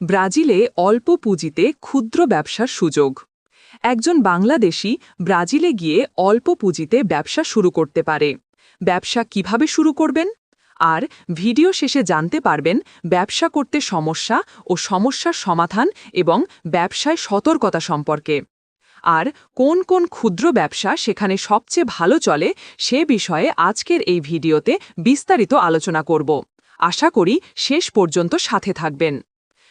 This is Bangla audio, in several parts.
ব্রাজিলে অল্প পুঁজিতে ক্ষুদ্র ব্যবসার সুযোগ। একজন বাংলাদেশি ব্রাজিলে গিয়ে অল্প পুঁজিতে ব্যবসা শুরু করতে পারে। ব্যবসা কীভাবে শুরু করবেন? আর ভিডিও শেষে জানতে পারবেন ব্যবসা করতে সমস্যা ও সমস্যার সমাধান এবং ব্যবসায় সতর্কতা সম্পর্কে। আর কোন কোন ক্ষুদ্র ব্যবসা সেখানে সবচেয়ে ভালো চলে সে বিষয়ে আজকের এই ভিডিওতে বিস্তারিত আলোচনা করব। আশা করি শেষ পর্যন্ত সাথে থাকবেন।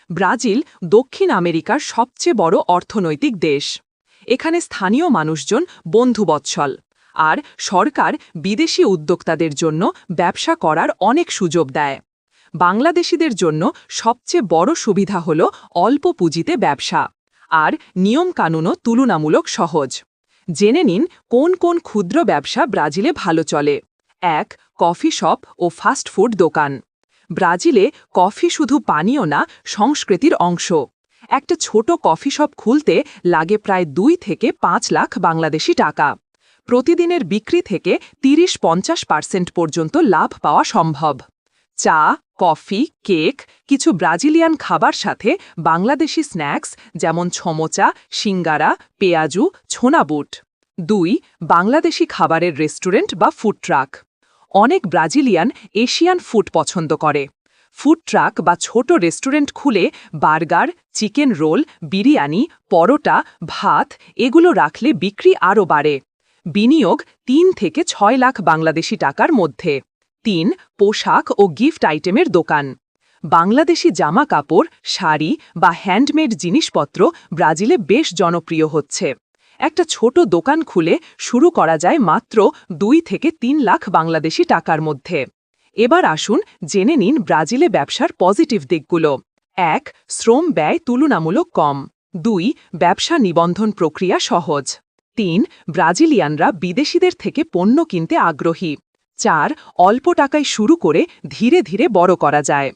ব্রাজিল দক্ষিণ আমেরিকার সবচেয়ে বড় অর্থনৈতিক দেশ। এখানে স্থানীয় মানুষজন বন্ধুবৎসল, আর সরকার বিদেশি উদ্যোক্তাদের জন্য ব্যবসা করার অনেক সুযোগ দেয়। বাংলাদেশিদের জন্য সবচেয়ে বড় সুবিধা হল অল্প পুঁজিতে ব্যবসা, আর নিয়মকানুনও তুলনামূলক সহজ। জেনে নিন কোন কোন ক্ষুদ্র ব্যবসা ব্রাজিলে ভালো চলে। এক, কফি শপ ও ফাস্ট ফুড দোকান। ব্রাজিলে কফি শুধু পানীয় না, সংস্কৃতির অংশ। একটা ছোট কফি শপ খুলতে লাগে প্রায় দুই থেকে পাঁচ লাখ বাংলাদেশি টাকা। প্রতিদিনের বিক্রি থেকে তিরিশ পঞ্চাশ পার্সেন্ট পর্যন্ত লাভ পাওয়া সম্ভব। চা, কফি, কেক, কিছু ব্রাজিলিয়ান খাবার সাথে বাংলাদেশি স্ন্যাক্স যেমন ছমোচা, সিঙ্গারা, পেঁয়াজু, ছোনাবুট। দুই, বাংলাদেশি খাবারের রেস্টুরেন্ট বা ফুড ট্রাক। অনেক ব্রাজিলিয়ান এশিয়ান ফুড পছন্দ করে। ফুড ট্রাক বা ছোট রেস্টুরেন্ট খুলে burger, chicken roll, biryani, paratha, ভাত এগুলো রাখলে বিক্রি আরও বাড়ে। বিনিয়োগ তিন থেকে ছয় লাখ বাংলাদেশি টাকার মধ্যে। তিন, পোশাক ও গিফট আইটেমের দোকান। বাংলাদেশি জামা কাপড়, শাড়ি বা হ্যান্ডমেড জিনিসপত্র ব্রাজিলে বেশ জনপ্রিয় হচ্ছে। একটা ছোট দোকান খুলে শুরু করা যায় মাত্র দুই থেকে তিন লাখ বাংলাদেশি টাকার মধ্যে। এবার আসুন জেনে নিন ব্রাজিলে ব্যবসার পজিটিভ দিকগুলো। এক, শ্রম ব্যয় তুলনামূলক কম। দুই, ব্যবসা নিবন্ধন প্রক্রিয়া সহজ। তিন, ব্রাজিলিয়ানরা বিদেশিদের থেকে পণ্য কিনতে আগ্রহী। চার, অল্প টাকায় শুরু করে ধীরে ধীরে বড় করা যায়।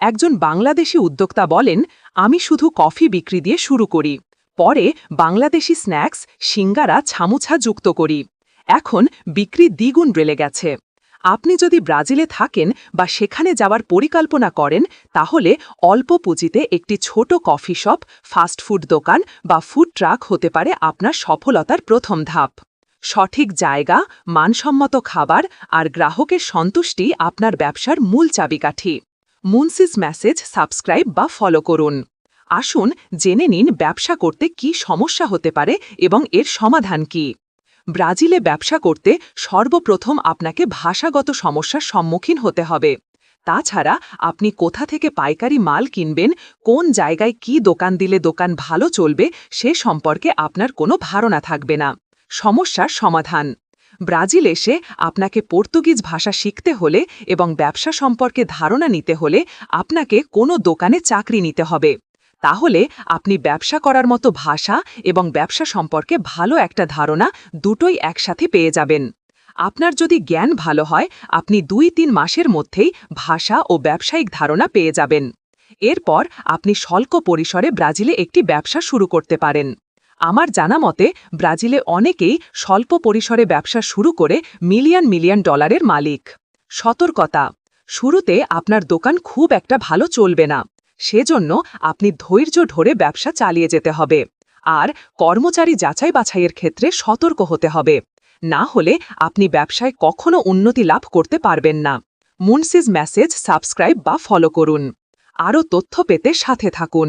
একজন বাংলাদেশি উদ্যোক্তা বলেন, আমি শুধু কফি বিক্রি দিয়ে শুরু করি। পরে বাংলাদেশি স্ন্যাক্স, সিঙ্গারা, ছামুছা যুক্ত করি। এখন বিক্রি দ্বিগুণ বেড়ে গেছে। আপনি যদি ব্রাজিলে থাকেন বা সেখানে যাওয়ার পরিকল্পনা করেন, তাহলে অল্প পুঁজিতে একটি ছোট কফি শপ ফাস্টফুড দোকান বা ফুড ট্রাক হতে পারে আপনার সফলতার প্রথম ধাপ। সঠিক জায়গা, মানসম্মত খাবার আর গ্রাহকের সন্তুষ্টি আপনার ব্যবসার মূল চাবিকাঠি। মুনসিস মেসেজ সাবস্ক্রাইব বা ফলো করুন। আসুন জেনে নিন ব্যবসা করতে কি সমস্যা হতে পারে এবং এর সমাধান কি। ব্রাজিলে ব্যবসা করতে সর্বপ্রথম আপনাকে ভাষাগত সমস্যার সম্মুখীন হতে হবে। তাছাড়া আপনি কোথা থেকে পাইকারি মাল কিনবেন, কোন জায়গায় কি দোকান দিলে দোকান ভালো চলবে, সে সম্পর্কে আপনার কোনো ধারণা থাকবে না। সমস্যার সমাধান। ব্রাজিল এসে আপনাকে পর্তুগিজ ভাষা শিখতে হলে এবং ব্যবসা সম্পর্কে ধারণা নিতে হলে আপনাকে কোনো দোকানে চাকরি নিতে হবে। তাহলে আপনি ব্যবসা করার মতো ভাষা এবং ব্যবসা সম্পর্কে ভালো একটা ধারণা দুটোই একসাথে পেয়ে যাবেন। আপনার যদি জ্ঞান ভালো হয়, আপনি দুই তিন মাসের মধ্যেই ভাষা ও ব্যবসায়িক ধারণা পেয়ে যাবেন। এরপর আপনি স্বল্প পরিসরে ব্রাজিলে একটি ব্যবসা শুরু করতে পারেন। আমার জানা মতে, ব্রাজিলে অনেকেই স্বল্প পরিসরে ব্যবসা শুরু করে মিলিয়ন মিলিয়ন ডলারের মালিক। সতর্কতা, শুরুতে আপনার দোকান খুব একটা ভালো চলবে না। সেজন্য আপনি ধৈর্য ধরে ব্যবসা চালিয়ে যেতে হবে। আর কর্মচারী যাচাই বাছাইয়ের ক্ষেত্রে সতর্ক হতে হবে। না হলে আপনি ব্যবসায় কখনো উন্নতি লাভ করতে পারবেন না। মুন্সিজ মেসেজ সাবস্ক্রাইব বা ফলো করুন। আরও তথ্য পেতে সাথে থাকুন।